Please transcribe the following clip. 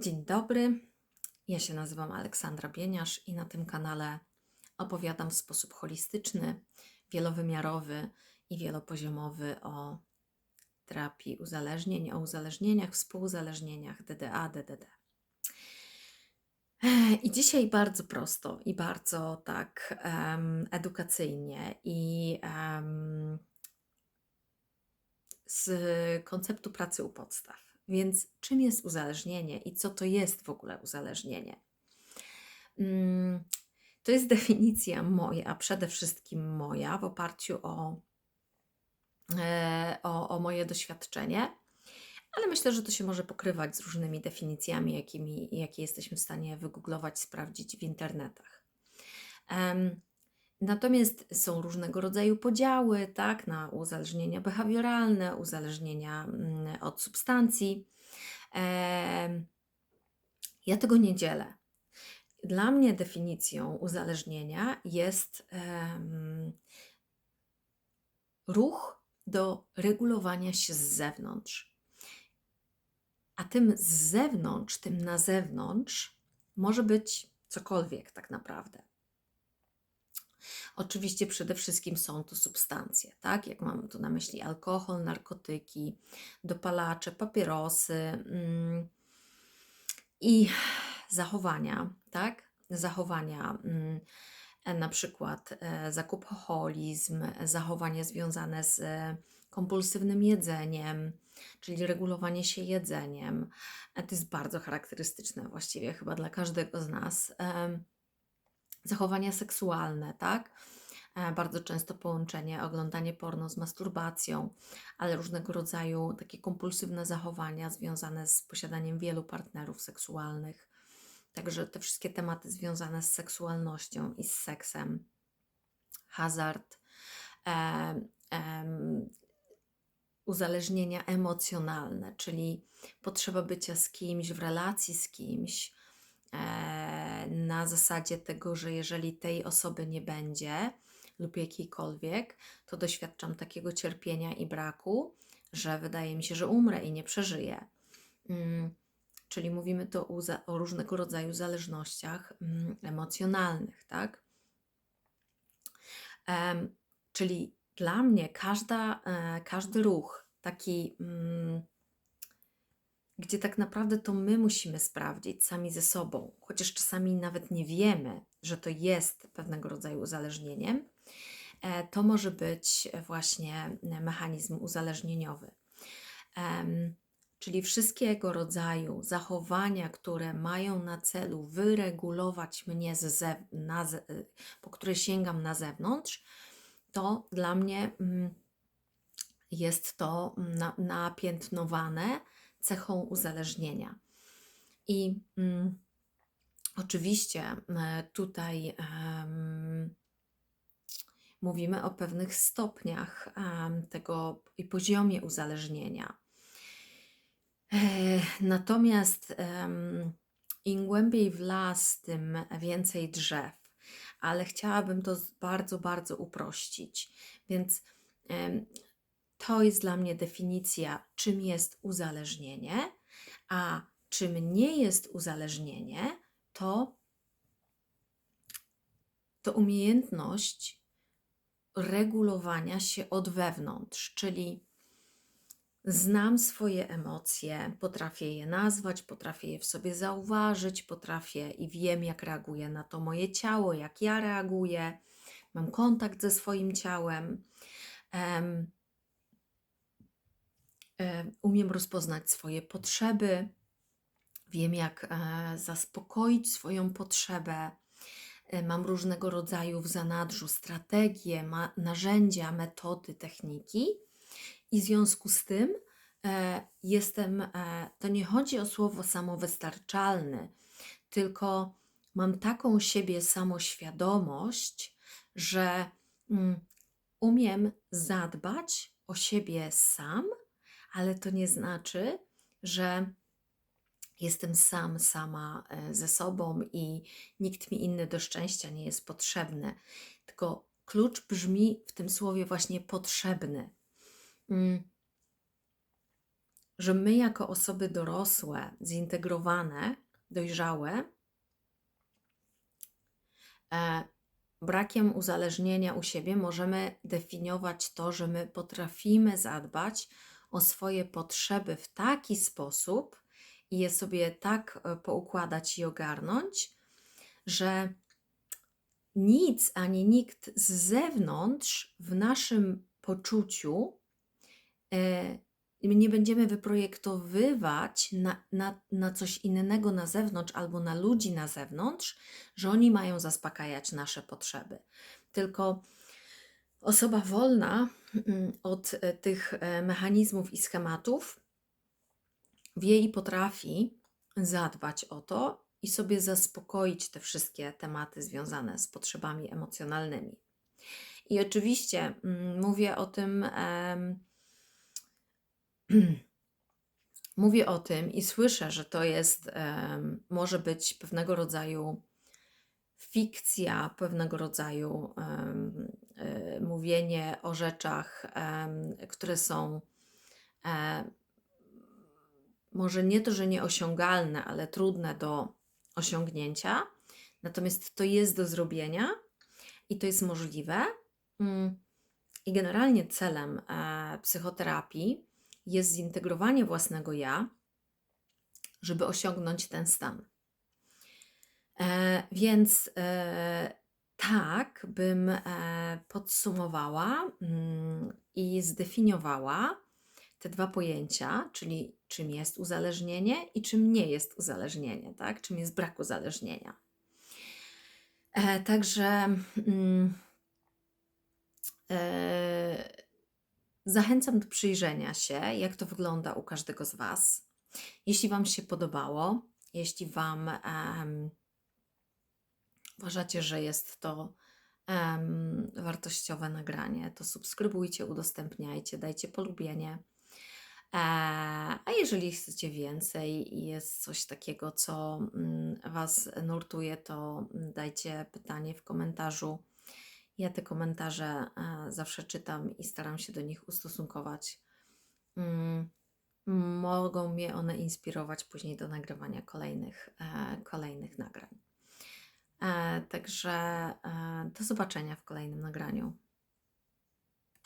Dzień dobry, ja się nazywam Aleksandra Bieniasz i na tym kanale opowiadam w sposób holistyczny, wielowymiarowy i wielopoziomowy o terapii uzależnień, o uzależnieniach, współuzależnieniach, DDA, DDD. I dzisiaj bardzo prosto i bardzo tak em, edukacyjnie i em, z konceptu pracy u podstaw. Więc czym jest uzależnienie i co to jest w ogóle uzależnienie? Mm, To jest definicja moja, przede wszystkim moja, w oparciu o, e, o, o moje doświadczenie, ale myślę, że to się może pokrywać z różnymi definicjami, jakimi, jakie jesteśmy w stanie wygooglować, sprawdzić w internetach. Natomiast są różnego rodzaju podziały, tak, na uzależnienia behawioralne, uzależnienia mm, od substancji. Ja tego nie dzielę. Dla mnie definicją uzależnienia jest ruch do regulowania się z zewnątrz. A tym z zewnątrz, tym na zewnątrz może być cokolwiek tak naprawdę. Oczywiście przede wszystkim są to substancje, tak? Jak mam tu na myśli alkohol, narkotyki, dopalacze, papierosy mm, i zachowania, tak? Zachowania, e, na przykład e, zakupoholizm, zachowania związane z kompulsywnym jedzeniem, czyli regulowanie się jedzeniem. E, To jest bardzo charakterystyczne właściwie chyba dla każdego z nas. Zachowania seksualne, tak? E, Bardzo często połączenie, oglądanie porno z masturbacją, ale różnego rodzaju takie kompulsywne zachowania związane z posiadaniem wielu partnerów seksualnych. Także te wszystkie tematy związane z seksualnością i z seksem, hazard, em, em, uzależnienia emocjonalne, czyli potrzeba bycia z kimś, w relacji z kimś, e, na zasadzie tego, że jeżeli tej osoby nie będzie lub jakiejkolwiek, to doświadczam takiego cierpienia i braku, że wydaje mi się, że umrę i nie przeżyję. Mm, Czyli mówimy to o, różnego rodzaju zależnościach mm, emocjonalnych, tak? Czyli dla mnie każda, e, każdy ruch, taki, mm, gdzie tak naprawdę to my musimy sprawdzić sami ze sobą, chociaż czasami nawet nie wiemy, że to jest pewnego rodzaju uzależnieniem, e, to może być właśnie mechanizm uzależnieniowy. Czyli wszystkiego rodzaju zachowania, które mają na celu wyregulować mnie z na po które sięgam na zewnątrz, to dla mnie mm, jest to na, napiętnowane cechą uzależnienia. I mm, oczywiście e, tutaj em, mówimy o pewnych stopniach em, tego i poziomie uzależnienia. E, Natomiast em, im głębiej w las, tym więcej drzew, ale chciałabym to bardzo, bardzo uprościć. Więc to jest dla mnie definicja, czym jest uzależnienie, a czym nie jest uzależnienie, to, to umiejętność regulowania się od wewnątrz, czyli Znam swoje emocje, potrafię je nazwać, potrafię je w sobie zauważyć, potrafię i wiem, jak reaguje na to moje ciało, jak ja reaguję. Mam kontakt ze swoim ciałem. Em, em, umiem rozpoznać swoje potrzeby, wiem, jak e, zaspokoić swoją potrzebę. E, Mam różnego rodzaju w zanadrzu strategie, narzędzia, metody, techniki. I w związku z tym e, jestem, e, to nie chodzi o słowo samowystarczalny, tylko mam taką siebie samoświadomość, że mm, umiem zadbać o siebie sam, ale to nie znaczy, że jestem sam, sama e, ze sobą i nikt mi inny do szczęścia nie jest potrzebny. Tylko klucz brzmi w tym słowie właśnie potrzebny. Mm, że my jako osoby dorosłe, zintegrowane, dojrzałe, e, brakiem uzależnienia u siebie możemy definiować to, że my potrafimy zadbać o swoje potrzeby w taki sposób i je sobie tak e, poukładać i ogarnąć, że nic ani nikt z zewnątrz w naszym poczuciu e, nie będziemy wyprojektowywać na, na, na coś innego na zewnątrz albo na ludzi na zewnątrz, że oni mają zaspokajać nasze potrzeby. Tylko osoba wolna mm, od e, tych e, mechanizmów i schematów wie i potrafi zadbać o to i sobie zaspokoić te wszystkie tematy związane z potrzebami emocjonalnymi. I oczywiście mm, mówię o tym. mówię o tym i słyszę, że to jest, może być pewnego rodzaju fikcja, pewnego rodzaju e, mówienie o rzeczach, które są e, może nie to, że nieosiągalne, ale trudne do osiągnięcia. Natomiast to jest do zrobienia i to jest możliwe. Mm, I generalnie celem e, psychoterapii jest zintegrowanie własnego ja, żeby osiągnąć ten stan. E, więc e, tak bym e, podsumowała mm, i zdefiniowała te dwa pojęcia, czyli czym jest uzależnienie i czym nie jest uzależnienie, tak? czym jest brak uzależnienia. Także mm, zachęcam do przyjrzenia się, jak to wygląda u każdego z Was. Jeśli Wam się podobało, jeśli Wam uważacie, że jest to em, wartościowe nagranie, to subskrybujcie, udostępniajcie, dajcie polubienie. E, a jeżeli chcecie więcej i jest coś takiego, co mm, Was nurtuje, to dajcie pytanie w komentarzu. Ja te komentarze e, zawsze czytam i staram się do nich ustosunkować. Mm, Mogą mnie one inspirować później do nagrywania kolejnych, e, kolejnych nagrań. E, Także e, do zobaczenia w kolejnym nagraniu.